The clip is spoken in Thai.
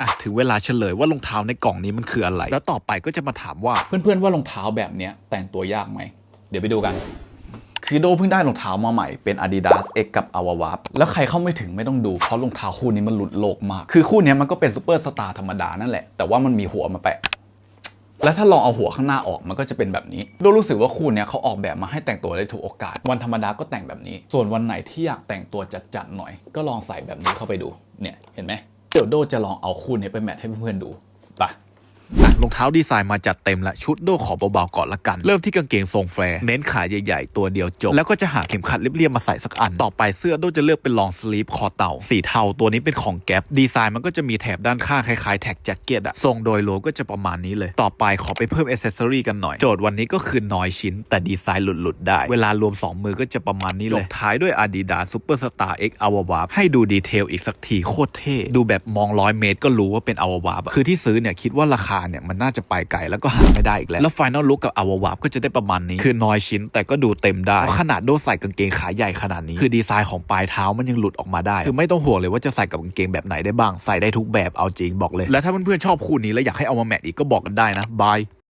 อะถึงเวลาเฉลยว่ารองเท้าในกล่องนี้มันคืออะไร แล้วต่อไปก็จะมาถามว่าเพื่อนๆว่ารองเท้าแบบเนี้ยแต่งตัวยากไหม เดี๋ยวไปดูกัน คือโดเพิ่งได้รองเท้ามาใหม่เป็น Adidas X กับ a w a w a p แล้วใครเข้าไม่ถึงไม่ต้องดู เพราะรองเท้าคู่นี้มันหลุดโลกมาก คือคู่นี้มันก็เป็นซูเปอร์สตาร์ธรรมดานั่นแหละ แต่ว่ามันมีหัวมาแปะและถ้าลองเอาหัวข้างหน้าออกมันก็จะเป็นแบบนี้โดรู้สึกว่าคู่เนี้ยเขาออกแบบมาให้แต่งตัวได้ถูกโอกาส วันธรรมดาก็แต่งแบบนี้ ส่วนวันไหนที่อยากแต่งตัวจัดๆหน่อย ก็ลองใส่แบบนี้เข้าไปดู เนี่ย เห็นไหม เดี๋ยวโดจะลองเอาคู่นี้ไปแมทให้เพื่อนๆดู รองเท้าดีไซน์มาจัดเต็มละชุดโดขอเบาๆก่อนละกัน เริ่มที่กางเกงทรงแฟร์เน้นขาใหญ่ๆ ตัวเดียวจบ แล้วก็จะหาเข็มขัดเรียบๆมาใส่สักอัน ต่อไปเสื้อโดจะเลือกเป็นลองสลีฟคอเต่า สีเทาตัวนี้เป็นของแก๊ปดีไซน์มันก็จะมีแถบด้านข้างคล้ายๆแท็กแจ็คเก็ตอะทรงโดยรวมก็จะประมาณนี้เลย ต่อไปขอไปเพิ่มอ c เซสซอรี่กันหน่อย โจทย์วันนี้ก็คือน้อยชิ้น แต่ดีไซน์หลุดๆได้ เวลารวม 2 มือก็จะประมาณนี้เลยลงท้ายด้วย Adidas Superstar X a w a w a ให้ดูดีเทลอีกสักทีโคตรเท่ดูแบบมองร้อยเมตรก็รู้ว่าเป็น a w a w a p คือที่ซื้อเนี่ยคิดว่าราคาเนี่ยมันน่าจะไปไกลแล้วก็หาไม่ได้อีกแล้ว แล้ว Final Look กับ a w a w a p ก็จะได้ประมาณนี้ คือน้อยชิ้นแต่ก็ดูเต็มได้เพราะขนาดโดใส่กางเกงขาใหญ่ขนาดนี้ คือดีไซน์ของปลายเท้ามันยังหลุดออกมาได้ คือไม่ต้องห่วงเลยว่าจะใส่กับกางเกงแบบไหนได้บ้าง ใส่ได้ทุกแบบเอาจริงบอกเลย และถ้าเพื่อนๆชอบคู่นี้แล้วอยากให้เอามาแมทอีกก็บอกกันได้นะบาย